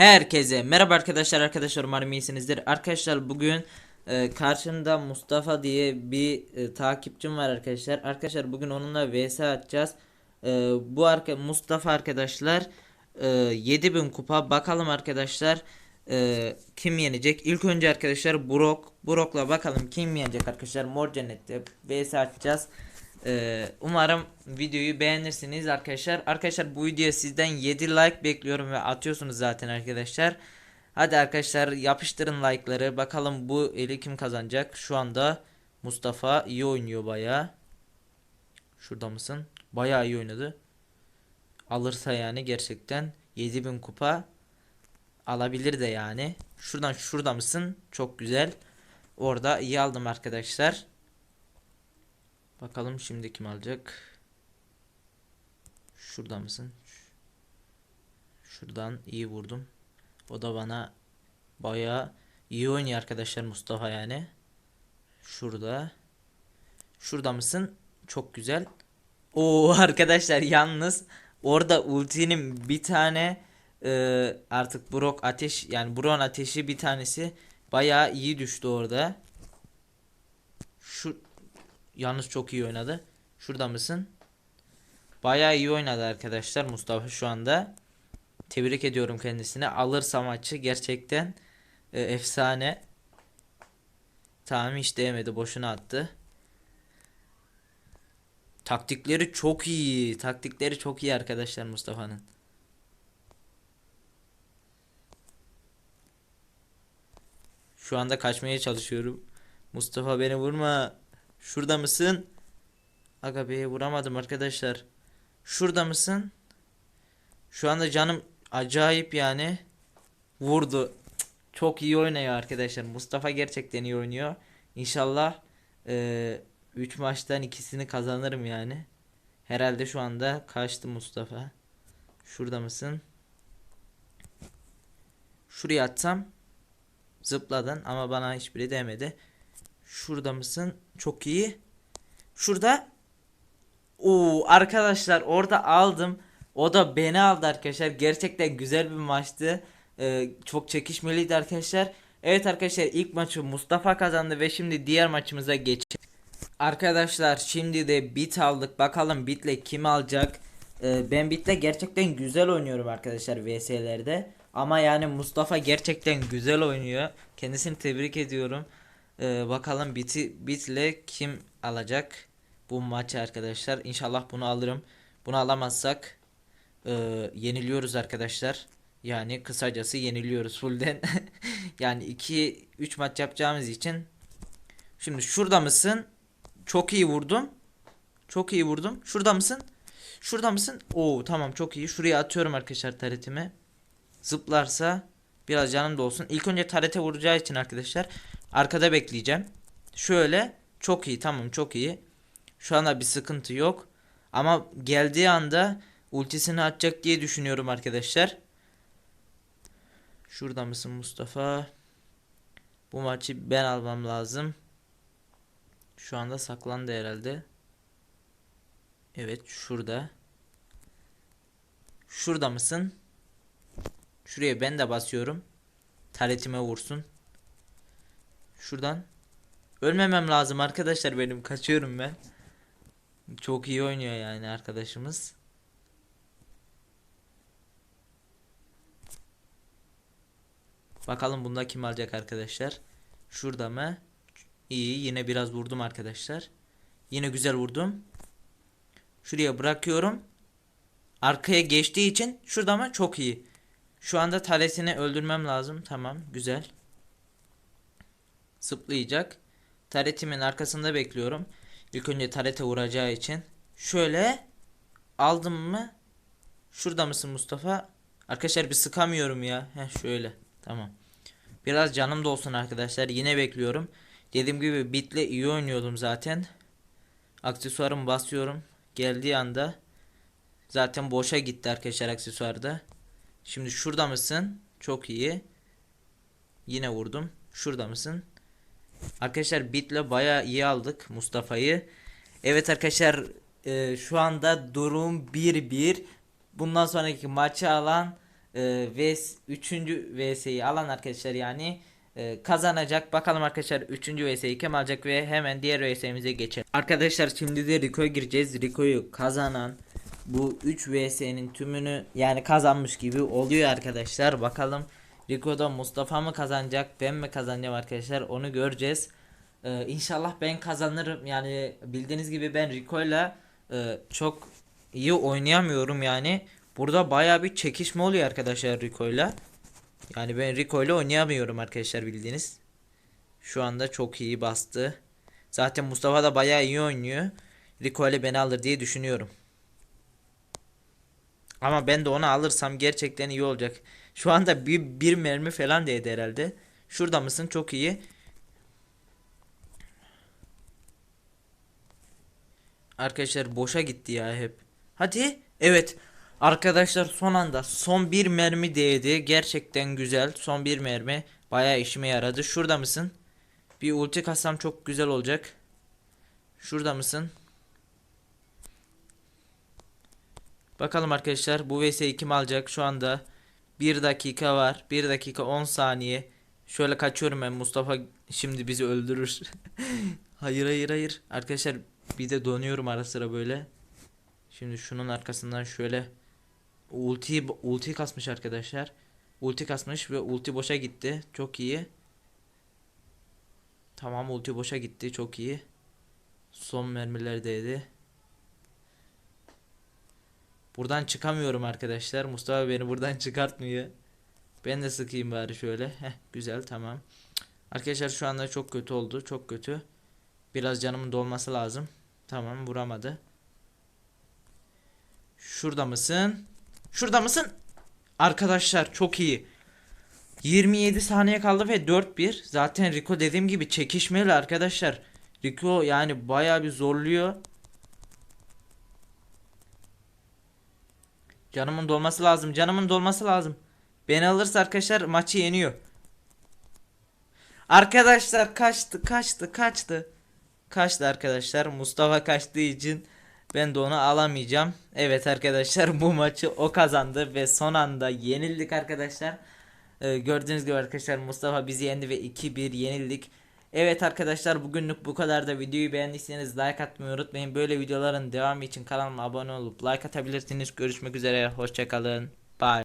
Herkese merhaba arkadaşlar arkadaşlar umarım iyisinizdir. Arkadaşlar bugün e, karşımda Mustafa diye bir e, takipçim var arkadaşlar. Arkadaşlar bugün onunla vs atacağız. E, bu arka Mustafa arkadaşlar e, 7000 kupa bakalım arkadaşlar e, kim yenecek. İlk önce arkadaşlar Brok Brok'la bakalım kim yenecek arkadaşlar. Mor Cennet'te vs atacağız. Ee, umarım videoyu beğenirsiniz arkadaşlar. Arkadaşlar bu videoya sizden 7 like bekliyorum ve atıyorsunuz zaten arkadaşlar. Hadi arkadaşlar yapıştırın like'ları. Bakalım bu eli kim kazanacak? Şu anda Mustafa iyi oynuyor baya. Şurada mısın? Baya iyi oynadı. Alırsa yani gerçekten 7000 kupa alabilir de yani. Şuradan şurada mısın? Çok güzel. Orada iyi aldım arkadaşlar. Bakalım şimdi kim alacak? Şurada mısın? Şuradan iyi vurdum. O da bana bayağı iyi oynuyor arkadaşlar Mustafa yani. Şurada. Şurada mısın? Çok güzel. Oo arkadaşlar yalnız orada ultinin bir tane e, artık Brok ateş yani Bron ateşi bir tanesi bayağı iyi düştü orada. Şu Yalnız çok iyi oynadı. Şurada mısın? Bayağı iyi oynadı arkadaşlar Mustafa şu anda. Tebrik ediyorum kendisine. Alırsa maçı gerçekten e, efsane. Tamam hiç değmedi. Boşuna attı. Taktikleri çok iyi. Taktikleri çok iyi arkadaşlar Mustafa'nın. Şu anda kaçmaya çalışıyorum. Mustafa beni vurma. Şurada mısın? Aga be vuramadım arkadaşlar. Şurada mısın? Şu anda canım acayip yani. Vurdu. Çok iyi oynuyor arkadaşlar. Mustafa gerçekten iyi oynuyor. İnşallah 3 maçtan ikisini kazanırım yani. Herhalde şu anda kaçtı Mustafa. Şurada mısın? Şuraya atsam zıpladın ama bana hiçbiri değmedi. Şurada mısın? Çok iyi. Şurada. Oo arkadaşlar orada aldım. O da beni aldı arkadaşlar. Gerçekten güzel bir maçtı. Ee, çok çekişmeliydi arkadaşlar. Evet arkadaşlar ilk maçı Mustafa kazandı ve şimdi diğer maçımıza geçelim. Arkadaşlar şimdi de bit aldık. Bakalım bitle kim alacak? Ee, ben bitle gerçekten güzel oynuyorum arkadaşlar VS'lerde. Ama yani Mustafa gerçekten güzel oynuyor. Kendisini tebrik ediyorum. Ee, bakalım biti bitle kim alacak bu maçı arkadaşlar. İnşallah bunu alırım. Bunu alamazsak e, yeniliyoruz arkadaşlar. Yani kısacası yeniliyoruz fullden. yani 2 3 maç yapacağımız için Şimdi şurada mısın? Çok iyi vurdum. Çok iyi vurdum. Şurada mısın? Şurada mısın? Oo tamam çok iyi. Şuraya atıyorum arkadaşlar taretimi. Zıplarsa biraz canım da olsun. İlk önce tarete vuracağı için arkadaşlar arkada bekleyeceğim. Şöyle çok iyi tamam çok iyi. Şu anda bir sıkıntı yok. Ama geldiği anda ultisini atacak diye düşünüyorum arkadaşlar. Şurada mısın Mustafa? Bu maçı ben almam lazım. Şu anda saklandı herhalde. Evet şurada. Şurada mısın? Şuraya ben de basıyorum. Taretime vursun. Şuradan. Ölmemem lazım arkadaşlar benim. Kaçıyorum ben. Çok iyi oynuyor yani arkadaşımız. Bakalım bunda kim alacak arkadaşlar. Şurada mı? İyi yine biraz vurdum arkadaşlar. Yine güzel vurdum. Şuraya bırakıyorum. Arkaya geçtiği için şurada mı? Çok iyi. Şu anda taresini öldürmem lazım. Tamam güzel. Zıplayacak. Taretimin arkasında bekliyorum. İlk önce tarete vuracağı için. Şöyle aldım mı? Şurada mısın Mustafa? Arkadaşlar bir sıkamıyorum ya. Heh şöyle. Tamam. Biraz canım da olsun arkadaşlar. Yine bekliyorum. Dediğim gibi bitle iyi oynuyordum zaten. Aksesuarımı basıyorum. Geldiği anda zaten boşa gitti arkadaşlar aksesuarda. Şimdi şurada mısın? Çok iyi. Yine vurdum. Şurada mısın? Arkadaşlar bitle baya iyi aldık Mustafa'yı. Evet arkadaşlar e, şu anda durum 1-1. Bundan sonraki maçı alan e, vs 3. vs'yi alan arkadaşlar yani e, kazanacak. Bakalım arkadaşlar 3. vs'yi kim alacak ve hemen diğer vs'imize geçelim. Arkadaşlar şimdi de Rico'ya gireceğiz. Rico'yu kazanan bu 3 vs'nin tümünü yani kazanmış gibi oluyor arkadaşlar. Bakalım Rico'da Mustafa mı kazanacak ben mi kazanacağım arkadaşlar onu göreceğiz. Ee, inşallah ben kazanırım yani bildiğiniz gibi ben Rico'yla e, çok iyi oynayamıyorum yani. Burada baya bir çekişme oluyor arkadaşlar Rico'yla. Yani ben Rico'yla oynayamıyorum arkadaşlar bildiğiniz. Şu anda çok iyi bastı. Zaten Mustafa da baya iyi oynuyor. Rico ile beni alır diye düşünüyorum. Ama ben de onu alırsam gerçekten iyi olacak. Şu anda bir, bir mermi falan değdi herhalde. Şurada mısın? Çok iyi. Arkadaşlar boşa gitti ya hep. Hadi. Evet. Arkadaşlar son anda son bir mermi değdi. Gerçekten güzel. Son bir mermi. Bayağı işime yaradı. Şurada mısın? Bir ulti kassam çok güzel olacak. Şurada mısın? Bakalım arkadaşlar bu vs'yi kim alacak şu anda 1 dakika var. 1 dakika 10 saniye. Şöyle kaçıyorum ben. Mustafa şimdi bizi öldürür. Hayır hayır hayır. Arkadaşlar bir de donuyorum ara sıra böyle. Şimdi şunun arkasından şöyle Ulti ulti kasmış arkadaşlar. Ulti kasmış ve ulti boşa gitti. Çok iyi. Tamam ulti boşa gitti. Çok iyi. Son mermiler değdi Buradan çıkamıyorum arkadaşlar. Mustafa beni buradan çıkartmıyor. Ben de sıkayım bari şöyle. Heh, güzel tamam. Arkadaşlar şu anda çok kötü oldu. Çok kötü. Biraz canımın dolması lazım. Tamam vuramadı. Şurada mısın? Şurada mısın? Arkadaşlar çok iyi. 27 saniye kaldı ve 4-1. Zaten Rico dediğim gibi çekişmeli arkadaşlar. Rico yani bayağı bir zorluyor. Canımın dolması lazım. Canımın dolması lazım. Beni alırsa arkadaşlar maçı yeniyor. Arkadaşlar kaçtı kaçtı kaçtı. Kaçtı arkadaşlar. Mustafa kaçtığı için ben de onu alamayacağım. Evet arkadaşlar bu maçı o kazandı ve son anda yenildik arkadaşlar. Ee, gördüğünüz gibi arkadaşlar Mustafa bizi yendi ve 2-1 yenildik. Evet arkadaşlar bugünlük bu kadar da videoyu beğendiyseniz like atmayı unutmayın. Böyle videoların devamı için kanalıma abone olup like atabilirsiniz. Görüşmek üzere. Hoşçakalın. Bye.